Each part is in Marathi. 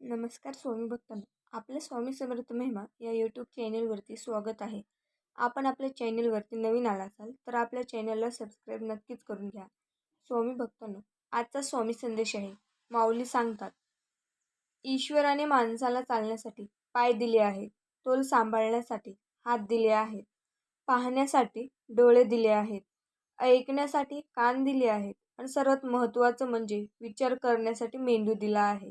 नमस्कार स्वामी भक्तांनो आपल्या स्वामी समर्थ महिमा या यूट्यूब चॅनलवरती स्वागत आहे. आपण आपल्या चॅनलवरती नवीन आला असाल तर आपल्या चॅनलला सबस्क्राईब नक्कीच करून घ्या. स्वामी भक्तांनो आजचा स्वामी संदेश आहे. माऊली सांगतात ईश्वराने माणसाला चालण्यासाठी पाय दिले आहेत तोल सांभाळण्यासाठी हात दिले आहेत पाहण्यासाठी डोळे दिले आहेत ऐकण्यासाठी कान दिले आहेत आणि सर्वात महत्त्वाचं म्हणजे विचार करण्यासाठी मेंदू दिला आहे.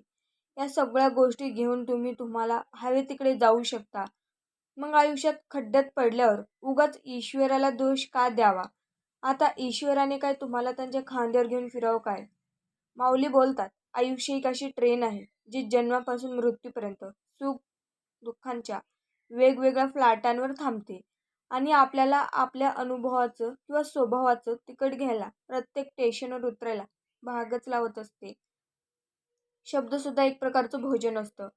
या सगळ्या गोष्टी घेऊन तुम्ही तुम्हाला हवे तिकडे जाऊ शकता. मग आयुष्यात खड्ड्यात पडल्यावर उगाच ईश्वराला दोष का द्यावा? आता ईश्वराने काय तुम्हाला त्यांच्या खांद्यावर घेऊन फिरावं काय? माऊली बोलतात आयुष्य एक अशी ट्रेन आहे जी जन्मापासून मृत्यूपर्यंत सुख दुःखांच्या वेगवेगळ्या फ्लॅटांवर थांबते आणि आपल्याला आपल्या अनुभवाचं किंवा स्वभावाचं तिकट घ्यायला प्रत्येक स्टेशनवर उतरायला भागच लावत असते. शब्दसुद्धा एक प्रकारचं भोजन असतं.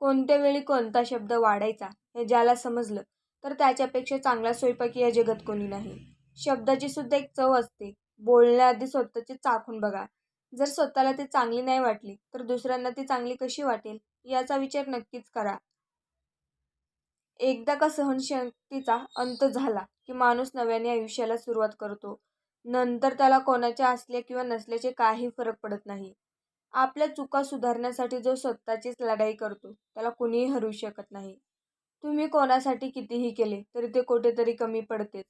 कोणत्या वेळी कोणता शब्द वाढायचा हे ज्याला समजलं तर त्याच्यापेक्षा चांगला स्वयंपाकी या जगात कोणी नाही. शब्दाची सुद्धा एक चव असते. बोलण्याआधी स्वतःची चाखून बघा. जर स्वतःला ती चांगली नाही वाटली तर दुसऱ्यांना ती चांगली कशी वाटेल याचा विचार नक्कीच करा. एकदा का सहनशक्तीचा अंत झाला की माणूस नव्याने आयुष्याला सुरुवात करतो. नंतर त्याला कोणाच्या असल्या किंवा नसल्याचे काही फरक पडत नाही. आपल्या चुका सुधारण्यासाठी जो स्वतःचीच लढाई करतो त्याला कुणीही हरू शकत नाही. तुम्ही कोणासाठी कितीही केले तरी ते कुठेतरी कमी पडतेच.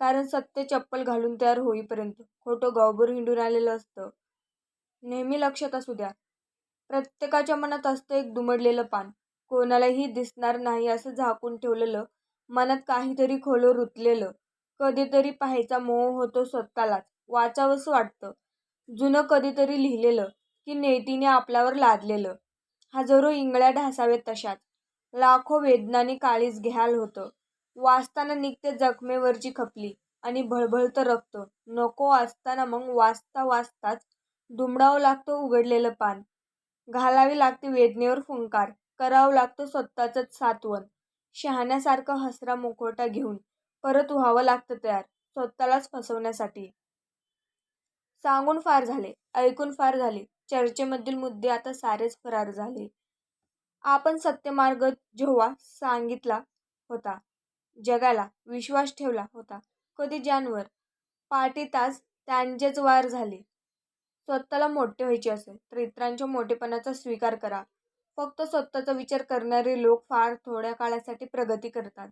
कारण सत्य चप्पल घालून तयार होईपर्यंत खोटं गावभर हिंडून आलेलं असतं. नेहमी लक्षात असू द्या प्रत्येकाच्या मनात असतं एक दुमडलेलं पान. कोणालाही दिसणार नाही असं झाकून ठेवलेलं मनात काहीतरी खोलं रुतलेलं. कधीतरी पाहायचा मोह होतो स्वतःलाच वाचावंसं वाटतं. जुनं कधीतरी लिहिलेलं की नेतीने आपल्यावर लादलेलं. हजारो इंगळ्या ढासावेत तशाच लाखो वेदनाने काळीज घ्याल होतं. वाचताना निघते जखमेवरची खपली आणि भळभळतं रक्त. नको वाचताना मग वाचता वाचताच दुमडावं लागतं उघडलेलं पान. घालावी लागते वेदनेवर फुंकार. करावं लागतं स्वतःचंच सातवण शहाण्यासारखं हसरा मुखवटा घेऊन परत व्हावं लागतं तयार. स्वतःलाच फसवण्यासाठी. सांगून फार झाले. ऐकून फार झाले. चर्चेमधील मुद्दे आता सारेच फरार झाले. आपण सत्यमार्ग जेव्हा सांगितला होता जगाला विश्वास ठेवला होता कधी ज्यानवर पाटी तास त्यांचेच वार झाले. स्वतःला मोठे व्हायचे असेल तर इतरांच्या मोठेपणाचा स्वीकार करा. फक्त स्वतःचा विचार करणारे लोक फार थोड्या काळासाठी प्रगती करतात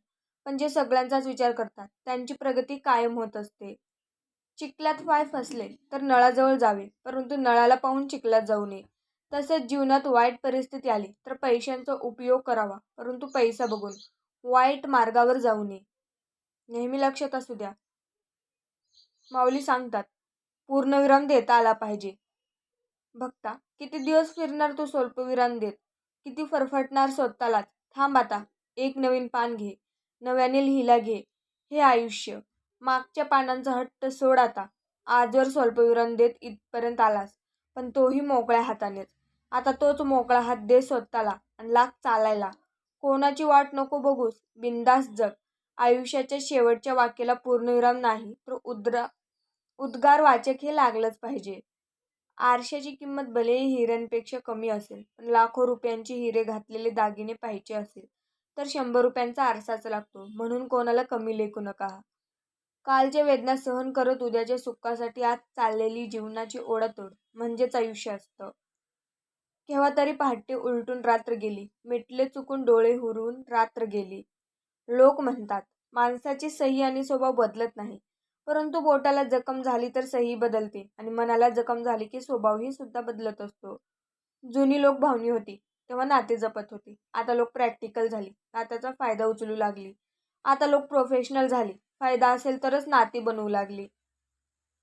पण जे सगळ्यांचाच विचार करतात त्यांची प्रगती कायम होत असते. चिखलात पाय फसले तर नळाजवळ जावे परंतु नळाला पाहून चिखलात जाऊ नये. तसेच जीवनात वाईट परिस्थिती आली तर पैशांचा उपयोग करावा परंतु पैसा बघून वाईट मार्गावर जाऊ नये. नेहमी लक्षात असू द्या. माऊली सांगतात पूर्णविराम देता आला पाहिजे. भक्ता किती दिवस फिरणार तू स्वल्पविराम देत? किती फरफटणार स्वतःलाच? थांब आता एक नवीन पान घे. नव्याने लिहिला घे. हे आयुष्य. मागच्या पानांचा हट्ट सोड आता. आजवर स्वल्पविराम देत इथपर्यंत आलास पण तोही मोकळ्या हातानेच. आता तोच मोकळा हात दे स्वतःला आणि लाग चालायला. कोणाची वाट नको बघूस बिंदास जग. आयुष्याच्या शेवटच्या वाक्याला पूर्णविराम नाही तर उद्रा उद्गार वाचक हे लागलंच पाहिजे. आरशाची किंमत भलेही हिऱ्यांपेक्षा कमी असेल पण लाखो रुपयांचे हिरे घातलेले दागिने पाहिजे असेल तर शंभर रुपयांचा आरसाच लागतो. म्हणून कोणाला कमी लेखू नका. कालच्या वेदना सहन करत उद्याच्या सुखासाठी आज चाललेली जीवनाची ओढातोड म्हणजेच आयुष्य असतं. केव्हा तरी पहाटे उलटून रात्र गेली. मिटले चुकून डोळे हुरून रात्र गेली. लोक म्हणतात माणसाची सही आणि स्वभाव बदलत नाही. परंतु बोटाला जखम झाली तर सही बदलते आणि मनाला जखम झाली की स्वभावही सुद्धा बदलत असतो. जुनी लोक भावनी होती. तेव्हा नाते जपत होती. आता लोक प्रॅक्टिकल झाली. नात्याचा फायदा उचलू लागली. आता लोक प्रोफेशनल झाली. फायदा असेल तरच नाती बनवू लागली.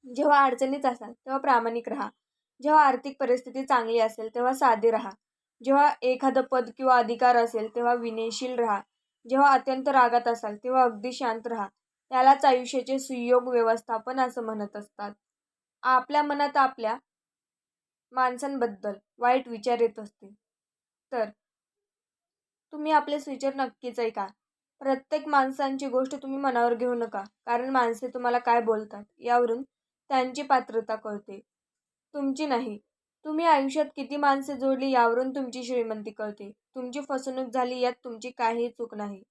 जेव्हा अडचणीत असाल तेव्हा प्रामाणिक राहा. जेव्हा आर्थिक परिस्थिती चांगली असेल तेव्हा साधे राहा. जेव्हा एखादं पद किंवा अधिकार असेल तेव्हा विनयशील राहा. जेव्हा अत्यंत रागात असाल तेव्हा अगदी शांत राहा. त्यालाच आयुष्याचे सुयोग व्यवस्थापन असं म्हणत असतात. आपल्या मनात आपल्या माणसांबद्दल वाईट विचार येत असते तर तुम्ही आपले स्विचर नक्कीच ऐका. प्रत्येक माणसांची गोष्ट तुम्ही मनावर घेऊ नका. कारण माणसे तुम्हाला काय बोलतात यावरून त्यांची पात्रता कळते. तुमची नाही. तुम्ही आयुष्यात किती माणसे जोडली यावरून तुमची श्रीमंती कळते. तुमची फसवणूक झाली यात तुमची काहीही चूक नाही.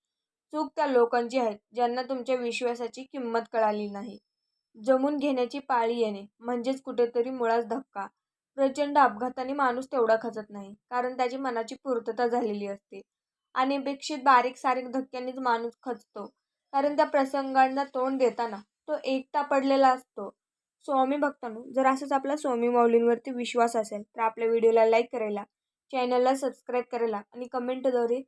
चूक त्या लोकांची आहे ज्यांना तुमच्या विश्वासाची किंमत कळाली नाही. जमून घेण्याची पाळी येणे म्हणजेच कुठेतरी मुळाच धक्का. प्रचंड अपघाताने माणूस तेवढा खचत नाही कारण त्याची मनाची पूर्तता झालेली असते. अनपेक्षित बारीक सारीक धक्क्यांनीच माणूस खचतो. कारण त्या प्रसंगांना तोंड देताना तो एकटा पडलेला असतो. स्वामी भक्तांनो जर असंच आपला स्वामी माऊलींवरती विश्वास असेल तर आपल्या व्हिडिओला लाईक करायला चॅनलला सबस्क्राईब करायला आणि कमेंटद्वारे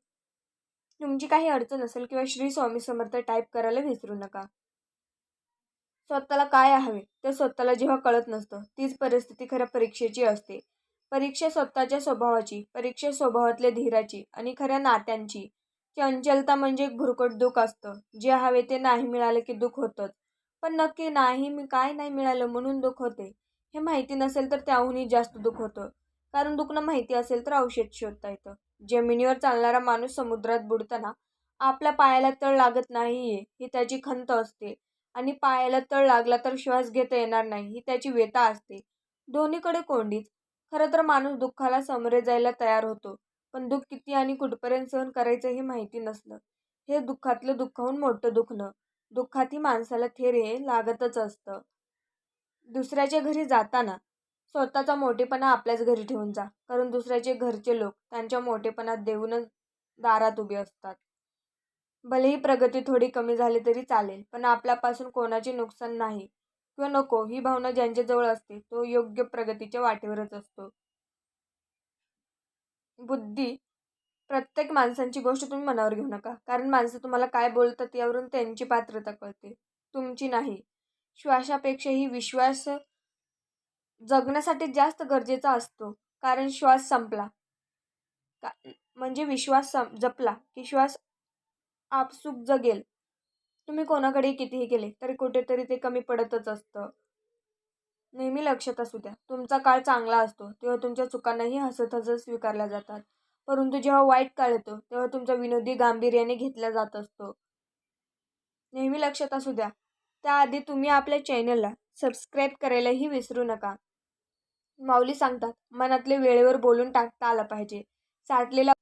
तुमची काही अडचण असेल किंवा श्री स्वामी समर्थ टाईप करायला विसरू नका. स्वतःला काय हवे ते स्वतःला जेव्हा कळत नसतं तीच परिस्थिती खऱ्या परीक्षेची असते. परीक्षा स्वतःच्या स्वभावाची परीक्षा स्वभावातल्या धीराची आणि खऱ्या नात्यांची. चंचलता म्हणजे एक भुरकट दुःख असतं. जे हवे ते नाही मिळालं की दुःख होतंच. पण नक्की नाही मी काय नाही मिळालं म्हणून दुःख होते. हे माहिती नसेल तर त्याहूनही जास्त दुःख होतं. कारण दुखणं माहिती असेल तर औषध शोधता येतं. जमिनीवर चालणारा माणूस समुद्रात बुडताना आपल्या पायाला तळ लागत नाहीये ही त्याची खंत असते. आणि पायाला तळ लागला तर श्वास घेता येणार नाही ही त्याची व्यथा असते. दोन्हीकडे कोंडीच. खरं तर माणूस दुःखाला सामोरे जायला तयार होतो पण दुःख किती आणि कुठपर्यंत सहन करायचं हे माहिती नसलं हे दुःखातलं दुःखाहून मोठं दुखणं. दुःखातही माणसाला थेर हे लागतच असतं. दुसऱ्याच्या घरी जाताना स्वतःचा मोठेपणा आपल्याच घरी ठेवून जा कारण दुसऱ्याचे घरचे लोक त्यांच्या मोठेपणात देऊनच दारात उभे असतात. भलेही प्रगती थोडी कमी झाली तरी चालेल पण आपल्यापासून कोणाचे नुकसान नाही. किंवा नको ही भावना ज्यांच्याजवळ असते तो योग्य प्रगतीच्या वाटेवरच असतो. बुद्धी प्रत्येक माणसांची गोष्ट तुम्ही मनावर घेऊ नका. कारण माणसं तुम्हाला काय बोलतात यावरून त्यांची पात्रता कळते. तुमची नाही. श्वासापेक्षाही विश्वास जगण्यासाठी जास्त गरजेचा असतो. कारण श्वास संपला. का म्हणजे विश्वास सं जपला की श्वास आपसूक जगेल. तुम्ही कोणाकडे कितीही केले तरी कुठेतरी ते कमी पडतच असतं. नेहमी लक्षात असू द्या तुमचा काळ चांगला असतो तेव्हा तुमच्या चुकांनाही हसत हसत स्वीकारल्या जातात. परंतु जेव्हा वाईट काळ येतो तेव्हा तुमचा विनोदी गांभीर्याने घेतला जात असतो. नेहमी लक्षात असू द्या त्याआधी तुम्ही आपल्या चॅनलला सबस्क्राईब करायलाही विसरू नका. माऊली सांगतात मनातले वेळेवर बोलून टाकता आलं पाहिजे. साठलेला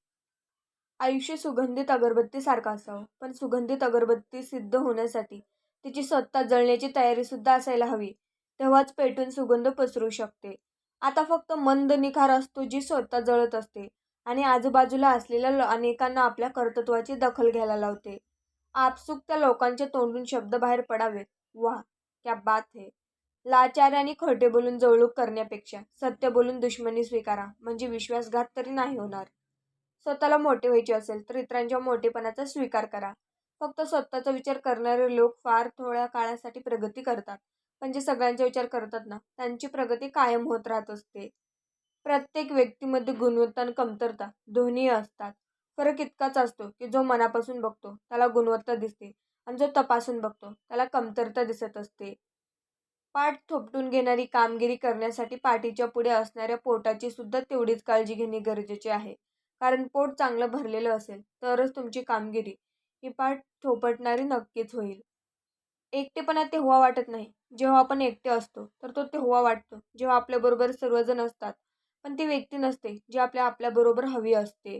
आयुष्य सुगंधित अगरबत्तीसारखं असावं. पण सुगंधित अगरबत्ती सिद्ध होण्यासाठी तिची स्वतः जळण्याची तयारीसुद्धा असायला हवी. तेव्हाच पेटून सुगंध पसरू शकते. आता फक्त मंद निखार असतो जी स्वतः जळत असते आणि आजूबाजूला असलेल्या अनेकांना आपल्या कर्तृत्वाची दखल घ्यायला लावते. आपसुक त्या लोकांच्या तोंडून शब्द बाहेर पडावेत. वा क्या बात हे. लाचार आणि खोटे बोलून जवळूक करण्यापेक्षा सत्य बोलून दुश्मनी स्वीकारा. म्हणजे विश्वासघात तरी नाही होणार. स्वतःला मोठे व्हायचे असेल तर इतरांच्या मोठेपणाचा स्वीकार करा. फक्त स्वतःचा विचार करणारे लोक फार थोड्या काळासाठी प्रगती करतात. पण जे सगळ्यांचा विचार करतात ना त्यांची प्रगती कायम होत राहत असते. प्रत्येक व्यक्तीमध्ये गुणवत्ता आणि कमतरता दोन्ही असतात. फरक इतकाच असतो की जो मनापासून बघतो त्याला गुणवत्ता दिसते आणि जो तपासून बघतो त्याला कमतरता दिसत असते. पाठ थोपटून घेणारी कामगिरी करण्यासाठी पाठीच्या पुढे असणाऱ्या पोटाची सुद्धा तेवढीच काळजी घेणे गरजेचे आहे. कारण पोट चांगलं भरलेलं असेल तरच तुमची कामगिरी ही पाठ थोपटणारी नक्कीच होईल. एकटेपणा तेव्हा वाटत नाही. जेव्हा आपण एकटे असतो तर तो तेव्हा वाटतो. जेव्हा आपल्याबरोबर सर्वजण असतात पण ती व्यक्ती नसते जी आपल्या आपल्याबरोबर हवी असते.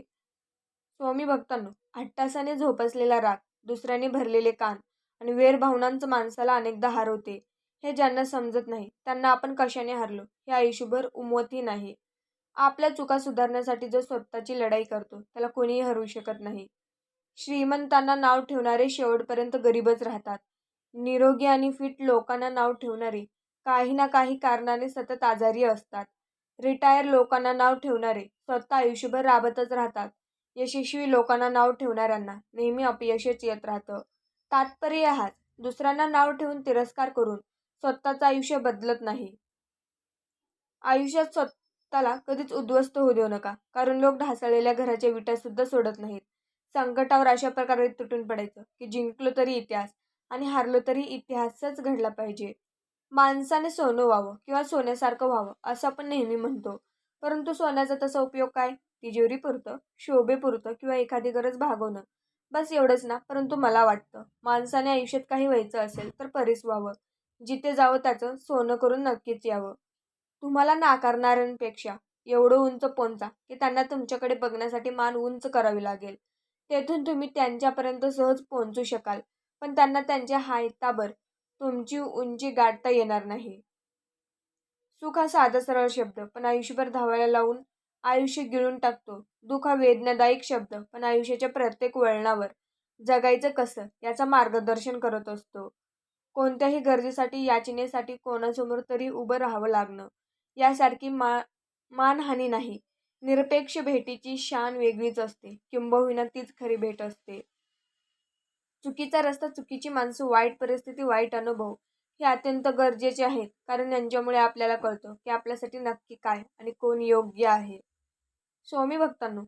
स्वामी भक्तांनो अट्टासाने झोपसलेला राग दुसऱ्याने भरलेले कान आणि वेर भावनांचं माणसाला अनेकदा हरवते हे ज्यांना समजत नाही त्यांना आपण कशाने हारलो? हे आयुष्यभर उमवतही नाही. आपल्या चुका सुधारण्यासाठी जो स्वतःची लढाई करतो त्याला कोणीही हरवू शकत नाही. श्रीमंतांना नाव ठेवणारे शेवटपर्यंत गरीबच राहतात. निरोगी आणि फिट लोकांना नाव ठेवणारे काही ना काही कारणाने सतत आजारी असतात. रिटायर लोकांना नाव ठेवणारे स्वतः आयुष्यभर राबतच राहतात. यशस्वी लोकांना नाव ठेवणाऱ्यांना नेहमी अपयशच येत राहतं. तात्पर्य हाच दुसऱ्यांना नाव ठेवून तिरस्कार करून स्वतःचं आयुष्य बदलत नाही. आयुष्यात त्याला कधीच उद्ध्वस्त होऊ देऊ नका कारण लोक ढासळलेल्या घराच्या विटा सुद्धा सोडत नाहीत. संकटावर अशा प्रकारे तुटून पडायचं की जिंकलो तरी इतिहास आणि हारलो तरी इतिहासच घडला पाहिजे. माणसाने सोनं व्हावं किंवा सोन्यासारखं व्हावं असं आपण नेहमी म्हणतो. परंतु सोन्याचा तसा उपयोग काय? तिजोरी पुरतं शोभे पुरतं किंवा एखादी गरज भागवणं. बस एवढंच ना परंतु मला वाटतं माणसाने आयुष्यात काही व्हायचं असेल तर परीस व्हावं. जिथे जावं त्याचं सोनं करून नक्कीच यावं. तुम्हाला नाकारणाऱ्यांपेक्षा एवढं उंच पोहोचा की त्यांना तुमच्याकडे बघण्यासाठी मान उंच करावी लागेल. तेथून तुम्ही त्यांच्यापर्यंत सहज पोहोचू शकाल पण त्यांना त्यांच्या हायतावर तुमची उंची गाठता येणार नाही. सुख हा साधा सरळ शब्द पण आयुष्यभर धावायला लावून आयुष्य गिळून टाकतो. दुःख हा वेदनादायक शब्द पण आयुष्याच्या प्रत्येक वळणावर जगायचं कसं याचा मार्गदर्शन करत असतो. कोणत्याही गरजेसाठी याचनेसाठी कोणासमोर तरी उभं राहावं लागणं यासारखी मा मानहानी नाही. निरपेक्ष भेटीची शान वेगळीच असते. किंबहुना तीच खरी भेट असते. चुकीचा रस्ता चुकीची माणसं वाईट परिस्थिती वाईट अनुभव हे अत्यंत गरजेचे आहेत कारण यांच्यामुळे आपल्याला कळतं की आपल्यासाठी नक्की काय आणि कोण योग्य आहे. स्वामी भक्तांनो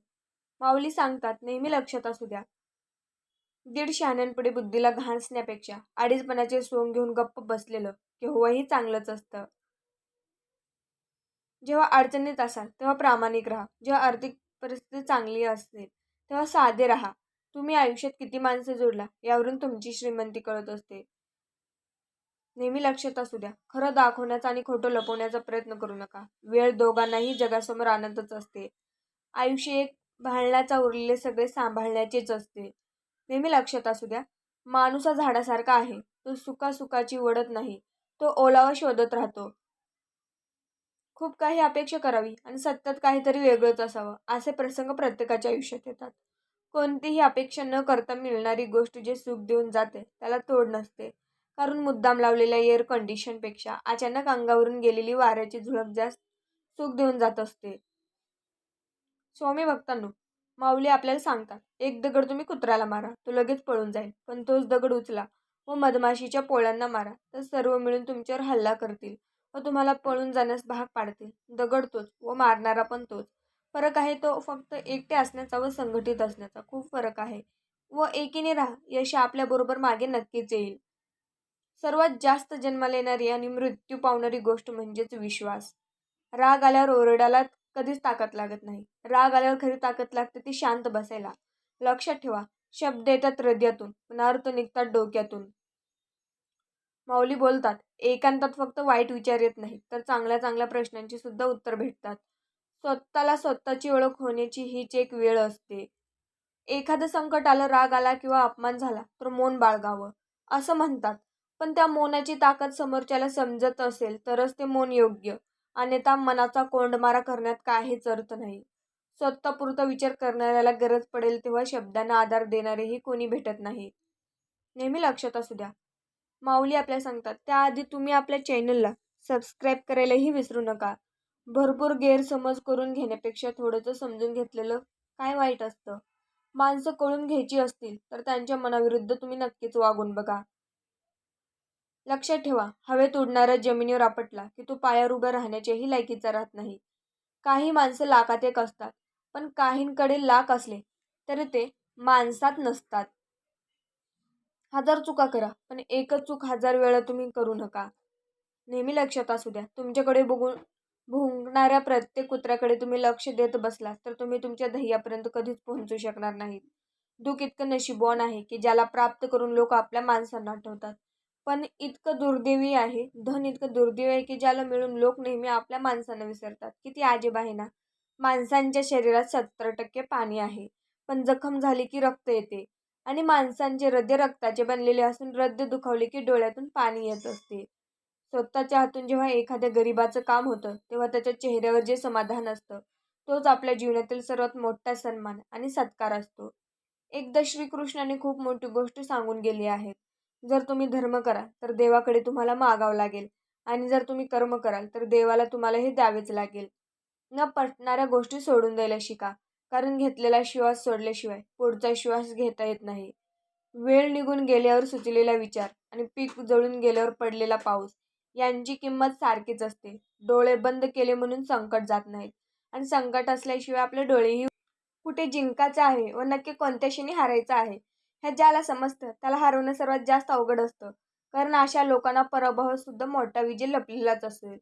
माऊली सांगतात नेहमी लक्षात असू द्या. दीड शहाण्यांपुढे बुद्धीला घासण्यापेक्षा अडीचपणाचे सोंग घेऊन गप्प बसलेलं केव्हाही चांगलंच असतं. जेव्हा अडचणीत असाल तेव्हा प्रामाणिक राहा. जेव्हा आर्थिक परिस्थिती चांगली असेल तेव्हा साधे राहा. तुम्ही आयुष्यात किती माणसं जोडला यावरून तुमची श्रीमंती कळत असते. नेहमी लक्षात असू द्या. खरं दाखवण्याचा आणि खोटं लपवण्याचा प्रयत्न करू नका. वेळ दोघांनाही जगासमोर आनंदच असते. आयुष्य एक भांडण्याचा उरलेले सगळे सांभाळण्याचेच असते. नेहमी लक्षात असू द्या. माणूस हा झाडासारखा आहे. तो सुखासुखाची वडत नाही. तो ओलावा शोधत राहतो. खूप काही अपेक्षा करावी आणि सतत काहीतरी वेगळंच असावं असे प्रसंग प्रत्येकाच्या आयुष्यात येतात. कोणतीही अपेक्षा न करता मिळणारी गोष्ट जे सुख देऊन जाते त्याला तोड नसते. कारण मुद्दाम लावलेल्या एअर कंडिशनपेक्षा अचानक अंगावरून गेलेली वाऱ्याची झुळक जास्त सुख देऊन जात असते. स्वामी भक्तांनो माऊली आपल्याला सांगतात एक दगड तुम्ही कुत्र्याला मारा तो लगेच पळून जाईल पण तोच दगड उचला व मधमाशीच्या पोळ्यांना मारा तर सर्व मिळून तुमच्यावर हल्ला करतील. व तुम्हाला पळून जाण्यास भाग पाडतील. दगड तोच व मारणारा पण तोच. फरक आहे तो फक्त एकटे असण्याचा व संघटित असण्याचा. खूप फरक आहे. व एकीने राहा. यश आपल्याबरोबर मागे नक्कीच येईल. सर्वात जास्त जन्माला येणारी आणि मृत्यू पावणारी गोष्ट म्हणजेच विश्वास. राग आल्यावर ओरडायला कधीच ताकद लागत नाही. राग आल्यावर खरी ताकद लागते ती शांत बसायला. लक्षात ठेवा. शब्द येतात हृदयातून. मनावर अर्थ निघतात डोक्यातून. माऊली बोलतात एकांतात फक्त वाईट विचार येत नाही तर चांगल्या चांगल्या प्रश्नांची सुद्धा उत्तर भेटतात. स्वतःला स्वतःची ओळख होण्याची हीच एक वेळ असते. एखादं संकट आलं राग आला किंवा अपमान झाला तर मौन बाळगावं असं म्हणतात. पण त्या मौनाची ताकद समोरच्याला समजत असेल तरच ते मौन योग्य. अन्यथा मनाचा कोंडमारा करण्यात काहीच अर्थ नाही. स्वतःपुरता विचार करणाऱ्याला गरज पडेल तेव्हा शब्दांना आधार देणारेही कोणी भेटत नाही. नेहमी लक्षात असू द्या. माऊली आपल्या सांगतात त्याआधी तुम्ही आपल्या चॅनलला सबस्क्राईब करायलाही विसरू नका. भरपूर गैरसमज करून घेण्यापेक्षा थोडंसं समजून घेतलेलं काय वाईट असतं? माणसं कळून घ्यायची असतील तर त्यांच्या मनाविरुद्ध तुम्ही नक्कीच वागून बघा. लक्षात ठेवा हवेत उडणारा जमिनीवर आपटला की तो पायावर उभं राहण्याच्याही लायकीचा राहत नाही. काही माणसं लाखात एक असतात पण काहींकडे लाख असले तरी ते माणसात नसतात. हजार चुका करा पण एकच चूक हजार वेळा तुम्ही करू नका. नेहमी लक्षात असू द्या तुमच्याकडे बघून भुंकणाऱ्या प्रत्येक कुत्र्याकडे तुम्ही लक्ष देत बसलात तर तुम्ही तुमच्या ध्येयापर्यंत कधीच पोहोचू शकणार नाहीत. दुःख इतकं नशिबवान आहे की ज्याला प्राप्त करून लोक आपल्या माणसांना आठवतात. पण इतकं दुर्दैवी आहे धन इतकं दुर्दैवी आहे की ज्याला मिळून लोक नेहमी आपल्या माणसांना विसरतात. किती आजीब आहे ना? माणसांच्या शरीरात सत्तर टक्के पाणी आहे पण जखम झाली की रक्त येते. आणि माणसांचे हृदय रक्ताचे बनलेले असून हृदय दुखावले की डोळ्यातून पाणी येत असते. स्वतःच्या हातून जेव्हा एखाद्या गरिबाचं काम होतं तेव्हा त्याच्या चेहऱ्यावर जे समाधान असतं तोच आपल्या जीवनातील सर्वात मोठा सन्मान आणि सत्कार असतो. एकदा श्रीकृष्णाने खूप मोठी गोष्ट सांगून गेली आहेत जर तुम्ही धर्म करा तर देवाकडे तुम्हाला मागावं लागेल. आणि जर तुम्ही कर्म कराल तर देवाला तुम्हाला हे द्यावेच लागेल. न पटणाऱ्या गोष्टी सोडून द्यायला शिका. कारण घेतलेला श्वास सोडल्याशिवाय पुढचा श्वास घेता येत नाही. वेळ निघून गेल्यावर सुचलेला विचार आणि पीक जळून गेल्यावर पडलेला पाऊस यांची किंमत सारखीच असते. डोळे बंद केले म्हणून संकट जात नाहीत आणि संकट असल्याशिवाय आपले डोळेही कुठे जिंकायचं आहे व नक्की कोणत्या क्षणी हारायचं आहे हे ज्याला समजतं त्याला हरवणं सर्वात जास्त अवघड असतं. कारण अशा लोकांना पराभव सुद्धा मोठा विजय लपलेलाच असेल.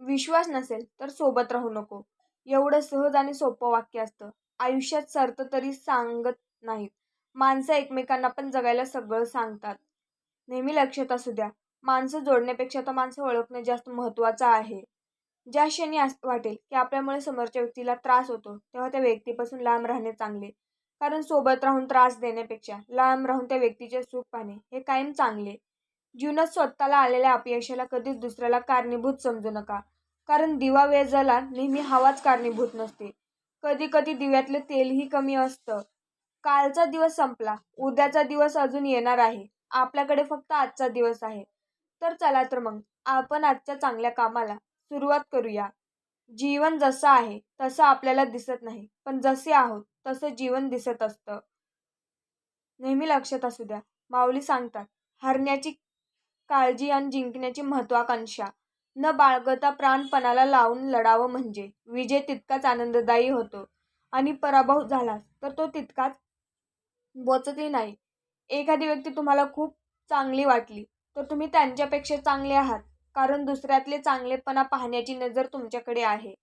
विश्वास नसेल तर सोबत राहू नको. एवढं सहज आणि सोपं वाक्य असतं. आयुष्यात सरतं तरी सांगत नाहीत. माणसं एकमेकांना पण जगायला सगळं सांगतात. नेहमी लक्षात असू द्या माणसं जोडण्यापेक्षा तर माणसं ओळखणं जास्त महत्त्वाचं आहे. ज्या क्षणी अस वाटेल की आपल्यामुळे समोरच्या व्यक्तीला त्रास होतो तेव्हा त्या व्यक्तीपासून लांब राहणे चांगले. कारण सोबत राहून त्रास देण्यापेक्षा लांब राहून त्या व्यक्तीचे सुख पाहणे हे कायम चांगले. जीवनात स्वतःला आलेल्या अपयशाला कधीच दुसऱ्याला कारणीभूत समजू नका. कारण दिवा वेजाला नेहमी हवाच कारणीभूत नसते. कधी कधी दिव्यातलं तेलही कमी असतं. कालचा दिवस संपला. उद्याचा दिवस अजून येणार आहे. आपल्याकडे फक्त आजचा दिवस आहे. तर चला तर मग आपण आजच्या चांगल्या कामाला सुरुवात करूया. जीवन जसं आहे तसं आपल्याला दिसत नाही. पण जसे आहोत तसं जीवन दिसत असतं. नेहमी लक्षात असू द्या. माऊली सांगतात हरण्याची काळजी आणि जिंकण्याची महत्वाकांक्षा न बाळगता प्राणपणाला लावून लढावं म्हणजे. विजय तितकाच आनंददायी होतो. आणि पराभव झालास तर तो तितकाच बोचतही नाही. एखादी व्यक्ती तुम्हाला खूप चांगली वाटली तर तुम्ही त्यांच्यापेक्षा चांगले आहात. कारण दुसऱ्यातले चांगलेपणा पाहण्याची नजर तुमच्याकडे आहे.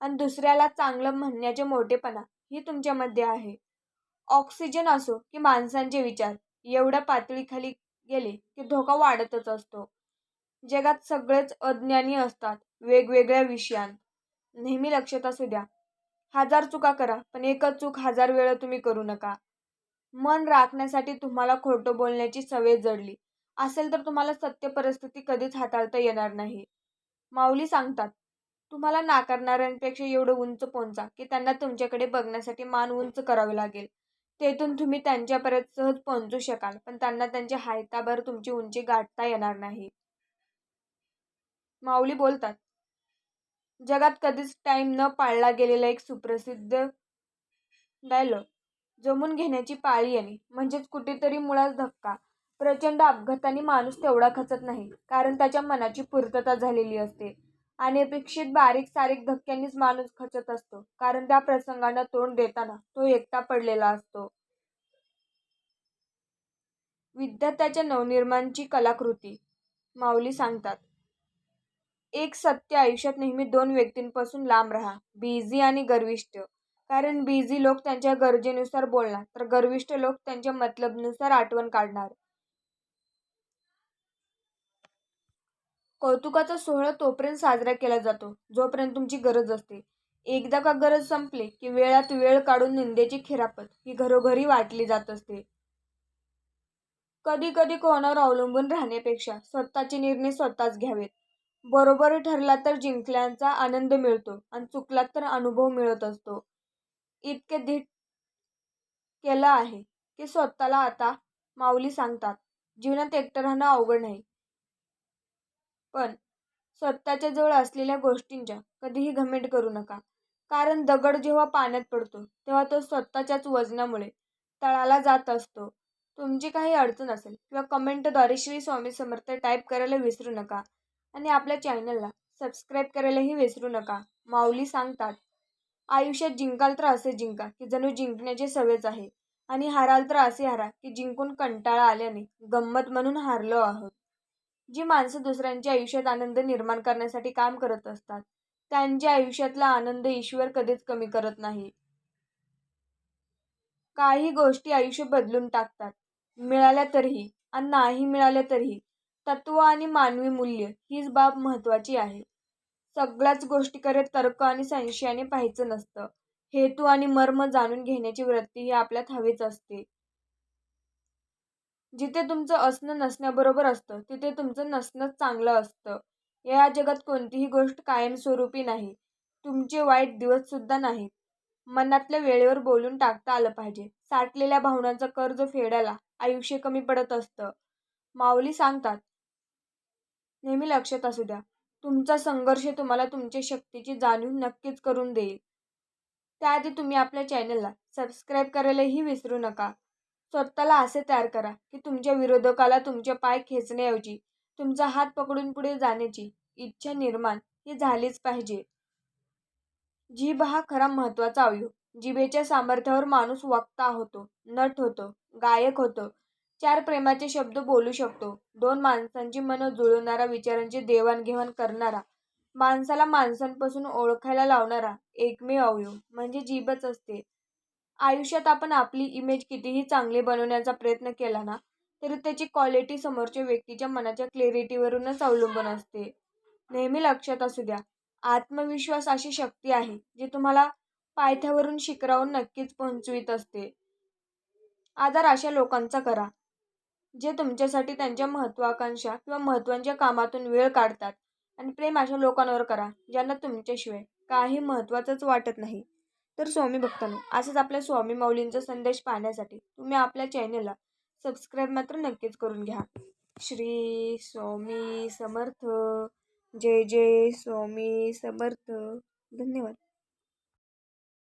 आणि दुसऱ्याला चांगलं म्हणण्याचे मोठेपणा ही तुमच्यामध्ये आहे. ऑक्सिजन असो की माणसांचे विचार एवढ्या पातळीखाली गेले की धोका वाढतच असतो. जगात सगळेच अज्ञानी असतात. वेगवेगळ्या विषयांत नेहमी लक्षात असू द्या. हजार चुका करा पण एकच चूक हजार वेळा तुम्ही करू नका. मन राखण्यासाठी तुम्हाला खोटं बोलण्याची सवय जडली. असेल तर तुम्हाला सत्य परिस्थिती कधीच हाताळता येणार नाही. माऊली सांगतात तुम्हाला नाकारणाऱ्यांपेक्षा एवढं उंच पोहोचा की त्यांना तुमच्याकडे बघण्यासाठी मान उंच करावे लागेल. तेथून तुम्ही त्यांच्यापर्यंत सहज पोहोचू शकाल पण त्यांना त्यांच्या हायताभर तुमची उंची गाठता येणार नाही. माऊली बोलतात जगात कधीच टाइम न पाळला गेलेला एक सुप्रसिद्ध डायलॉग जमून घेण्याची पाळी येणे म्हणजेच कुठेतरी मुळात धक्का. प्रचंड अपघाताने माणूस तेवढा खचत नाही कारण त्याच्या मनाची पूर्तता झालेली असते. अनपेक्षित बारीक सारीक धक्क्यांनीच माणूस खचत असतो कारण त्या प्रसंगांना तोंड देताना तो एकटा पडलेला असतो. विद्यार्थ्याच्या नवनिर्माणची कलाकृती माऊली सांगतात. एक सत्य आयुष्यात नेहमी दोन व्यक्तींपासून लांब राहा. बिझी आणि गर्विष्ठ. कारण बिझी लोक त्यांच्या गरजेनुसार बोलणार तर गर्विष्ठ लोक त्यांच्या मतलबनुसार आठवण काढणार. कौतुकाचा सोहळा तोपर्यंत साजरा केला जातो जोपर्यंत तुमची गरज असते. एकदा का गरज संपली की वेळात वेळ काढून निंदेची खिरापत ही घरोघरी वाटली जात असते. कधी कधी कोणावर अवलंबून राहण्यापेक्षा स्वतःचे निर्णय स्वतःच घ्यावेत. बरोबर ठरला तर जिंकल्याचा आनंद मिळतो आणि चुकला तर अनुभव मिळत असतो. इतके धीट केलं आहे की स्वतःला आता माऊली सांगतात जीवनात एकटं राहणं अवघड नाही. पण स्वतःच्या जवळ असलेल्या गोष्टींच्या कधीही घमेंट करू नका. कारण दगड जेव्हा पाण्यात पडतो तेव्हा तो स्वतःच्याच वजनामुळे तळाला जात असतो. तुमची काही अडचण असेल किंवा कमेंटद्वारे श्री स्वामी समर्थ टाईप करायला विसरू नका. आणि आपल्या चॅनलला सबस्क्राईब करायलाही विसरू नका. माऊली सांगतात आयुष्यात जिंकाल तर असे जिंका की जणू जिंकण्याची सवयच आहे. आणि हाराल तर असे हारा की जिंकून कंटाळा आल्याने गंमत म्हणून हारलो आहोत. जी माणसं दुसऱ्यांच्या आयुष्यात आनंद निर्माण करण्यासाठी काम करत असतात त्यांच्या आयुष्यातला आनंद ईश्वर कधीच कमी करत नाही. काही गोष्टी आयुष्य बदलून टाकतात. मिळाल्या तरीही आणि नाही मिळाल्या तरीही तत्व आणि मानवी मूल्य हीच बाब महत्वाची आहे. सगळ्याच गोष्टीकडे तर्क आणि संशयाने पाहायचं नसतं. हेतू आणि मर्म जाणून घेण्याची वृत्ती ही आपल्यात हवीच असते. जिथे तुमचं असणं नसण्याबरोबर असतं तिथे तुमचं नसणंच चांगलं असतं. या जगात कोणतीही गोष्ट कायमस्वरूपी नाही. तुमचे वाईट दिवस सुद्धा नाहीत. मनातल्या वेळेवर बोलून टाकता आलं पाहिजे. साठलेल्या भावनांचं कर्ज फेडायला आयुष्य कमी पडत असतं. माऊली सांगतात नेहमी लक्षात असू द्या. तुमचा संघर्ष तुम्हाला तुमच्या शक्तीची जाणीव नक्कीच करून देईल. त्याआधी तुम्ही आपल्या चॅनलला सबस्क्राईब करायलाही विसरू नका. स्वतःला असे तयार करा की तुमच्या विरोधकाला तुमचे पाय खेचण्याऐवजी तुमचा हात पकडून पुढे जाण्याची इच्छा निर्माण ही झालीच पाहिजे. जीभ हा खरा महत्त्वाचा अवयव. जिभेच्या सामर्थ्यावर माणूस वक्ता होतो नट होतो गायक होतो. चार प्रेमाचे शब्द बोलू शकतो. दोन माणसांची मनं जुळवणारा विचारांची देवाणघेवाण करणारा माणसाला माणसांपासून ओळखायला लावणारा एकमेव अवयव म्हणजे जीभच असते. आयुष्यात आपण आपली इमेज कितीही चांगली बनवण्याचा प्रयत्न केला ना तरी त्याची क्वालिटी समोरच्या व्यक्तीच्या मनाच्या क्लॅरिटीवरूनच अवलंबून असते. नेहमी लक्षात असू द्या आत्मविश्वास अशी शक्ती आहे जी तुम्हाला पायथ्यावरून शिखरावरून नक्कीच पोहोचवीत असते. आदर अशा लोकांचा करा. जे तुमच्यासाठी त्यांच्या महत्त्वाकांक्षा किंवा महत्त्वांच्या कामातून वेळ काढतात. आणि प्रेम अशा लोकांवर करा ज्यांना तुमच्याशिवाय काही महत्त्वाचंच वाटत नाही. तर स्वामी भक्तांनो असंच आपल्या स्वामी माऊलींचा संदेश पाहण्यासाठी तुम्ही आपल्या चॅनेलला सबस्क्राईब मात्र नक्कीच करून घ्या. श्री स्वामी समर्थ. जय जय स्वामी समर्थ. धन्यवाद.